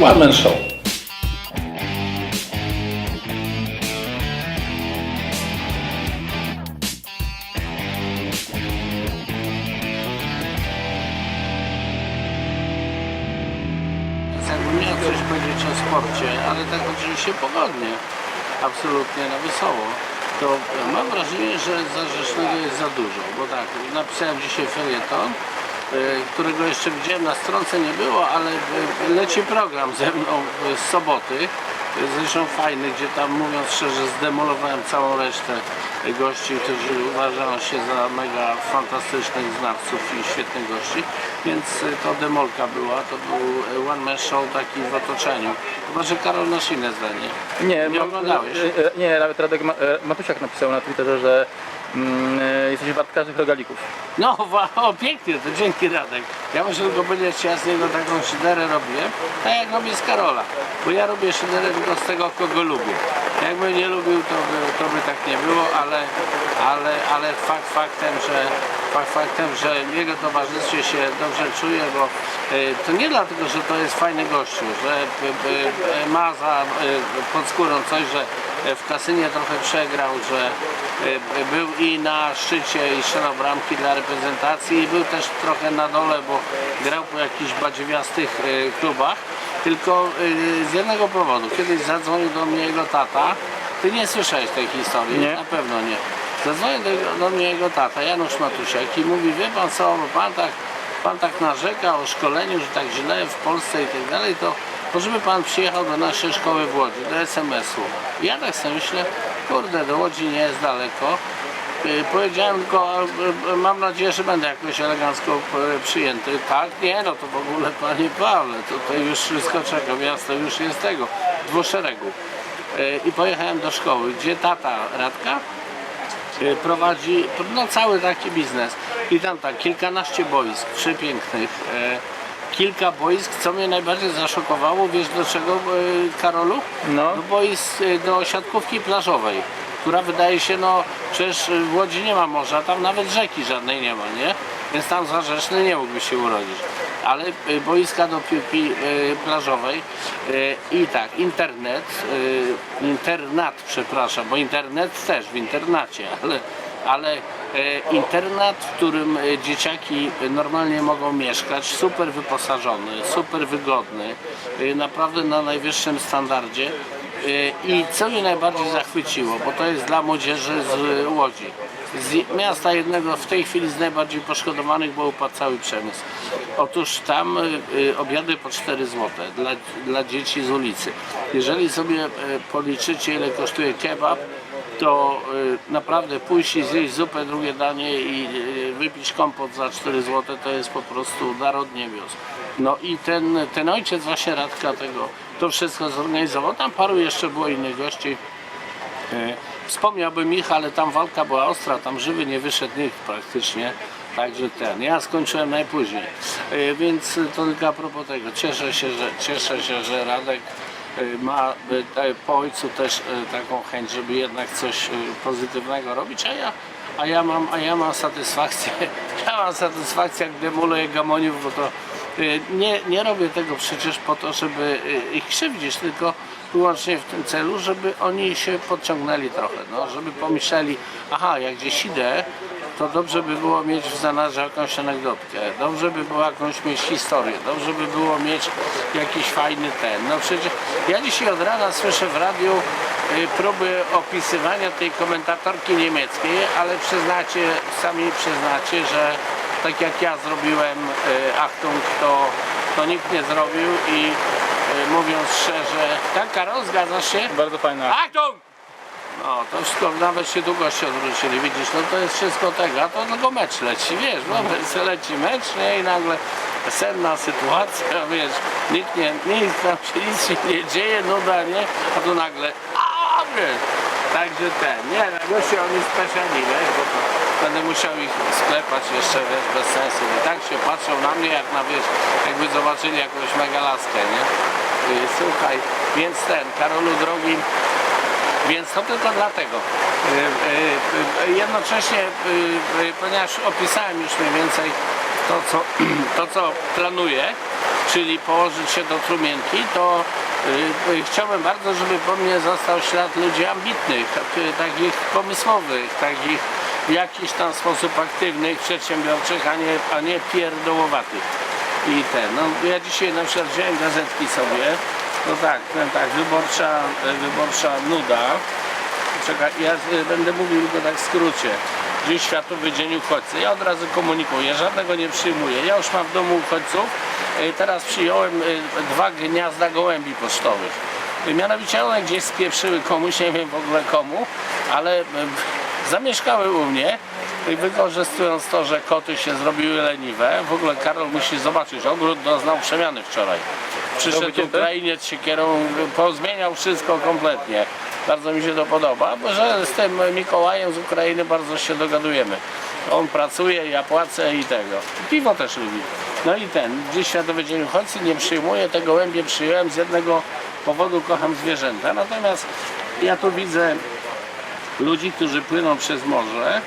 One Man Show. Jakbym miał coś powiedzieć o sporcie, ale tak oczywiście pogodnie, absolutnie na wesoło, to mam wrażenie, że za jest za dużo, bo tak, napisałem dzisiaj felieton, którego jeszcze widziałem na stronce nie było, ale y, leci program ze mną y, z soboty, y, zresztą fajny, gdzie tam mówiąc szczerze zdemolowałem całą resztę gości, którzy uważają się za mega fantastycznych znawców i świetnych gości, więc y, to demolka była, to był y, one man show taki w otoczeniu. Chyba, że Karol masz inne zdanie. Nie, Nie oglądałeś? e, Nie, nawet Radek Ma, Matusiak napisał na Twitterze, że mm, jesteś wart każdych rogalików. No, o pięknie, to dzięki Radek. Ja muszę tylko powiedzieć, ja z niego taką szyderę robiłem, tak jak robię z Karola. Bo ja robię szyderę tylko z tego, kogo lubię. Jakbym nie lubił, to by, to by tak nie było, ale, ale, ale fakt faktem, że fakt faktem, że w jego towarzystwie się dobrze czuję, bo y, to nie dlatego, że to jest fajny gościu, że ma za y, pod skórą coś, że w kasynie trochę przegrał, że y, był i na szczycie i strzelał bramki dla reprezentacji i był też trochę na dole, bo grał po jakichś badziewiastych klubach. Tylko z jednego powodu, kiedyś zadzwonił do mnie jego tata, ty nie słyszałeś tej historii, Nie. na pewno nie. Zadzwonił do, do mnie jego tata, Janusz Matusiak i mówi, wie pan co, bo pan tak, pan tak narzeka o szkoleniu, że tak źle w Polsce i tak dalej, to może by pan przyjechał do naszej szkoły w Łodzi, do SMS-u. I ja tak sobie myślę, kurde, do Łodzi nie jest daleko. Y, Powiedziałem tylko, y, y, mam nadzieję, że będę jakoś elegancko przyjęty. Tak, nie, no to w ogóle panie Pawle, tutaj już wszystko czeka, miasto już jest tego, dwuszeregu. Y, I pojechałem do szkoły, gdzie tata Radka y, prowadzi no, cały taki biznes. I tam tak, kilkanaście boisk przepięknych. e, Kilka boisk, co mnie najbardziej zaszokowało, wiesz do czego, e, Karolu? No. Do boisk e, do siatkówki plażowej, która wydaje się, no przecież w Łodzi nie ma morza, tam nawet rzeki żadnej nie ma, nie? Więc tam zarzeczny nie mógłby się urodzić. Ale e, boiska do piłki e, plażowej e, i tak, internet, internat, przepraszam, bo internet też w internacie, ale, ale internat, w którym dzieciaki normalnie mogą mieszkać, super wyposażony, super wygodny, naprawdę na najwyższym standardzie. I co mnie najbardziej zachwyciło, bo to jest dla młodzieży z Łodzi. Z miasta jednego w tej chwili z najbardziej poszkodowanych, bo upadł cały przemysł. Otóż tam y, y, obiady po 4 zł dla, dla dzieci z ulicy. Jeżeli sobie y, policzycie ile kosztuje kebab, to y, naprawdę pójść i zjeść zupę, drugie danie i wypić kompot za 4 zł to jest po prostu dar od niebios. No i ten, ten ojciec właśnie Radka tego to wszystko zorganizował. Tam paru jeszcze było innych gości. Wspomniałbym ich, ale tam walka była ostra, tam żywy nie wyszedł nikt praktycznie. Także ten, ja skończyłem najpóźniej. E, Więc to tylko a propos tego. Cieszę się, że, cieszę się, że Radek e, ma e, po ojcu też taką chęć, żeby jednak coś pozytywnego robić, a ja, a ja, mam, a ja mam satysfakcję, ja mam satysfakcję jak demoluję gamoniów, bo to nie, nie robię tego przecież po to, żeby ich krzywdzić, tylko wyłącznie w tym celu, żeby oni się podciągnęli trochę, no, żeby pomyśleli, aha, jak gdzieś idę, to dobrze by było mieć w zanadrzu jakąś anegdotkę, dobrze by było jakąś mieć historię, dobrze by było mieć jakiś fajny ten. No przecież ja dzisiaj od rana słyszę w radiu y, próby opisywania tej komentatorki niemieckiej, ale przyznacie, sami przyznacie, że tak jak ja zrobiłem y, Achtung, to, to nikt nie zrobił i mówiąc szczerze, tak Karol, zgadzasz się? Bardzo fajna. Achtung! No, to wszystko, nawet się długości odwrócili, widzisz, no to jest wszystko tego, a to tylko mecz leci, wiesz, no leci mecz, nie, i nagle senna sytuacja, wiesz, nikt nie, nikt tam się nic się nie dzieje, nuda, nie, a tu nagle, a wiesz, także ten, nie, no, goście oni specjalni, wiesz, bo to będę musiał ich sklepać jeszcze, wiesz, bez sensu, i tak się patrzą na mnie, jak na, wiesz, jakby zobaczyli jakąś megalaskę, nie, słuchaj, więc ten, Karolu drogi, więc to tylko dlatego. Y, y, y, Jednocześnie, y, y, ponieważ opisałem już mniej więcej to, co, to, co planuję, czyli położyć się do trumienki, to y, y, chciałbym bardzo, żeby po mnie został ślad ludzi ambitnych, y, takich pomysłowych, takich w jakiś tam sposób aktywnych, przedsiębiorczych, a nie, a nie pierdołowatych. I ten, no ja dzisiaj na przykład wziąłem gazetki sobie, no tak, no tak, wyborcza, wyborcza nuda, Czekaj, ja y, będę mówił tylko tak w skrócie. Dziś Światowy Dzień Uchodźcy. Ja od razu komunikuję, żadnego nie przyjmuję. Ja już mam w domu uchodźców. Y, Teraz przyjąłem dwa gniazda gołębi pocztowych. Mianowicie one gdzieś spieprzyły komuś, nie wiem w ogóle komu, ale zamieszkały u mnie. I wykorzystując to, że koty się zrobiły leniwe, w ogóle Karol musi zobaczyć, ogród doznał przemiany wczoraj. Przyszedł? Ukrainiec siekierą, pozmieniał wszystko kompletnie. Bardzo mi się to podoba, bo że z tym Mikołajem z Ukrainy bardzo się dogadujemy. On pracuje, ja płacę i tego. Piwo też lubi. No i ten, dziś Światowy Dzień Uchodźcy nie przyjmuję, te gołębie przyjąłem z jednego powodu, kocham zwierzęta. Natomiast ja tu widzę ludzi, którzy płyną przez morze.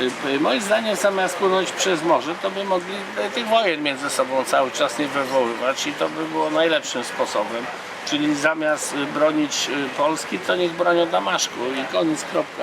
Y, y, Moim zdaniem zamiast płynąć przez morze, to by mogli y, tych wojen między sobą cały czas nie wywoływać i to by było najlepszym sposobem. Czyli zamiast bronić Polski, to niech bronią Damaszku i koniec, kropka.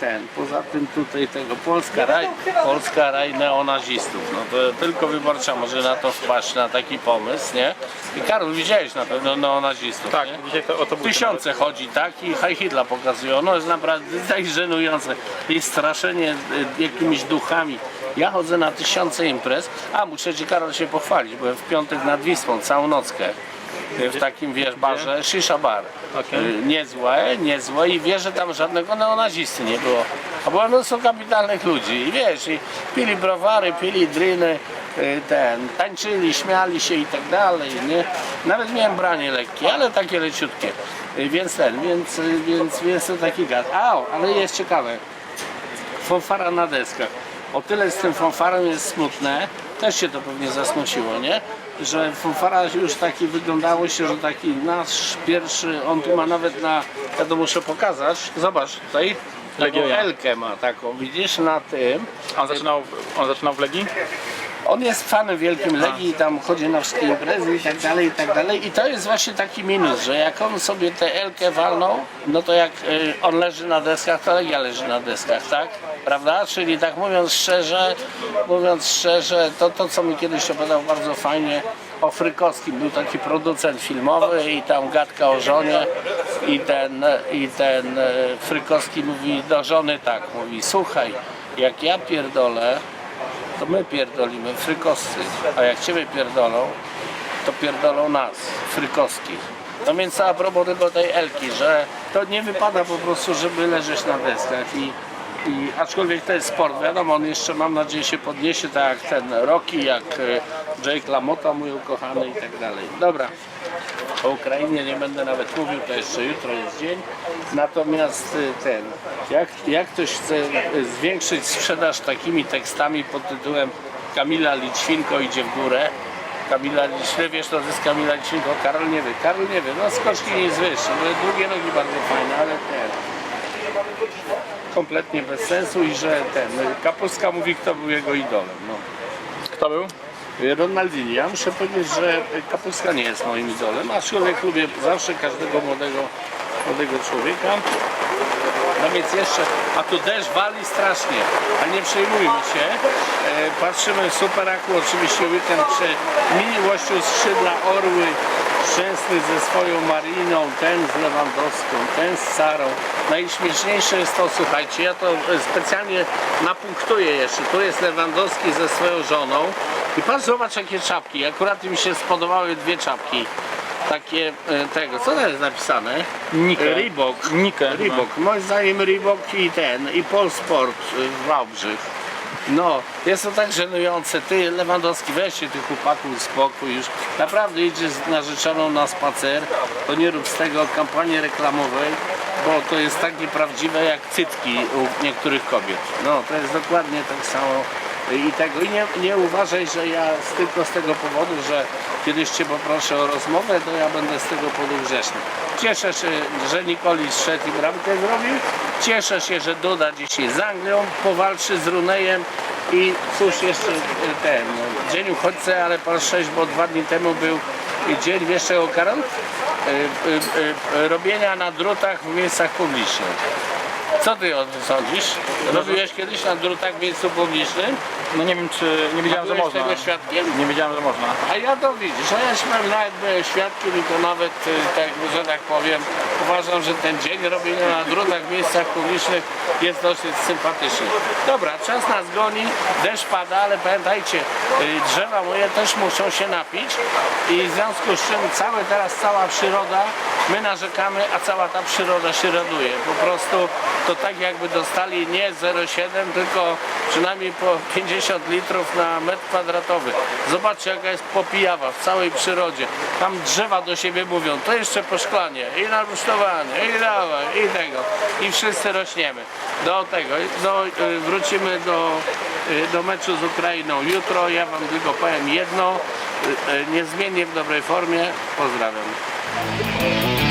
Ten, poza tym tutaj tego, Polska raj, Polska raj neonazistów. No to tylko wyborcza może na to wpaść, na taki pomysł, nie? I Karol, widziałeś na pewno neonazistów, Tak, nie? dzisiaj to o to. Tysiące chodzi, tak? I Hitler pokazują. No jest naprawdę tak żenujące. I straszenie y, jakimiś duchami. Ja chodzę na tysiące imprez. A, muszę Ci Karol się pochwalić. Byłem w piątek nad Wisłą, całą nockę. Y, W takim, wiesz, barze, shisha bar. Okej. Y, Niezłe, niezłe i wiesz, że tam żadnego neonazisty nie było. A było mnóstwo kapitalnych ludzi i wiesz, i pili browary, pili driny, y, ten, tańczyli, śmiali się i tak dalej, nie? Nawet miałem branie lekkie, ale takie leciutkie. Y, Więc ten, więc, y, więc, więc to taki gad. A, ale jest ciekawe. Fanfara na deskach. O tyle z tym fanfarem jest smutne, też się to pewnie zasmuciło, nie? Że fanfara już taki wyglądało się, że taki nasz pierwszy, on tu ma nawet na, ja to muszę pokazać, zobacz tutaj, taką Legioja. Elkę ma taką, widzisz, na tym. On zaczynał, on zaczynał w Legii? On jest fanem wielkim Legii tam chodzi na wszystkie imprezy i tak dalej, i tak dalej. I to jest właśnie taki minus, że jak on sobie tę Elkę walnął, no to jak y, on leży na deskach, to Legia leży na deskach, tak? Prawda? Czyli tak mówiąc szczerze, mówiąc szczerze, to to co mi kiedyś opowiadał bardzo fajnie o Frykowskim. Był taki producent filmowy i tam gadka o żonie i ten, i ten y, Frykowski mówi do żony tak, mówi słuchaj, jak ja pierdolę, to my pierdolimy frykowscy, a jak ciebie pierdolą, to pierdolą nas, frykowskich. No więc a propos tylko tej Elki, że to nie wypada po prostu, żeby leżeć na deskach i, i aczkolwiek to jest sport, wiadomo, on jeszcze mam nadzieję się podniesie tak jak ten Rocky, jak e, Jake LaMotta mój ukochany i tak dalej. Dobra, o Ukrainie nie będę nawet mówił, to jeszcze jutro jest dzień. Natomiast y, ten, jak, jak ktoś chce y, zwiększyć sprzedaż takimi tekstami pod tytułem Kamila Liczwinko idzie w górę, Kamila Liczwinko, wiesz to jest Kamila Liczwinko, Karol nie wie, Karol nie wie, no skoczki nie wyższy, no, drugie nogi bardzo fajne, ale ten kompletnie bez sensu i że ten, Kapuska mówi kto był jego idolem. No. Kto był? Ronaldinho. Ja muszę powiedzieć, że Kapuska nie jest moim idolem, aczkolwiek lubię zawsze każdego młodego, młodego człowieka. No więc jeszcze, a tu deszcz wali strasznie, ale nie przejmujmy się. E, patrzymy Super Aku, oczywiście weekend przed miłością skrzydla Orły, szczęsny ze swoją Mariną, ten z Lewandowską, ten z Sarą. Najśmieszniejsze jest to, słuchajcie, ja to e, specjalnie napunktuję jeszcze. Tu jest Lewandowski ze swoją żoną i patrz, zobacz jakie czapki. Akurat mi się spodobały dwie czapki. Takie e, tego, co to jest napisane? Nikę. Reebok. Nikę. Reebok. Moim zdaniem Reebok i ten, i Polsport y, w Wałbrzych. No, jest to tak żenujące. Ty, Lewandowski, weźcie tych chłopaków spokój już. Naprawdę idziesz z narzeczoną na spacer, to nie rób z tego kampanii reklamowej, bo to jest tak nieprawdziwe jak cytki u niektórych kobiet. No, to jest dokładnie tak samo i tego. I nie, nie uważaj, że ja tylko z tego powodu, że kiedyś Cię poproszę o rozmowę, to ja będę z tego powodu grzeczny. Cieszę się, że Nikoli zszedł i bramkę zrobił. Cieszę się, że Duda dzisiaj z Anglią powalczy z Runejem I cóż jeszcze e, ten, no, dzień uchodźcy, ale raz sześć, bo dwa dni temu był dzień, wiesz czego Karol? E, e, robienia na drutach w miejscach publicznych. Co ty o tym sądzisz? Robiłeś kiedyś na drutach w miejscu publicznym? No nie wiem czy, nie wiedziałem, że Byłeś można. tego świadkiem? Nie wiedziałem, że można. A ja to widzisz, a ja mam nawet byłem świadkiem i to nawet, y, tak, że tak powiem, uważam, że ten dzień robienia na drutach w miejscach publicznych jest dosyć sympatyczny. Dobra, czas nas goni, deszcz pada, ale pamiętajcie, y, drzewa moje też muszą się napić i w związku z czym całe teraz cała przyroda, my narzekamy, a cała ta przyroda się raduje. Po prostu to tak jakby dostali nie 0,7, tylko przynajmniej po 50 litrów na metr kwadratowy. Zobaczcie jaka jest popijawa w całej przyrodzie. Tam drzewa do siebie mówią, to jeszcze po szklanie i na i dawaj, i tego. I wszyscy rośniemy. Do tego, do, y, wrócimy do, y, do meczu z Ukrainą jutro. Ja Wam tylko powiem jedno, y, niezmiennie w dobrej formie. Pozdrawiam.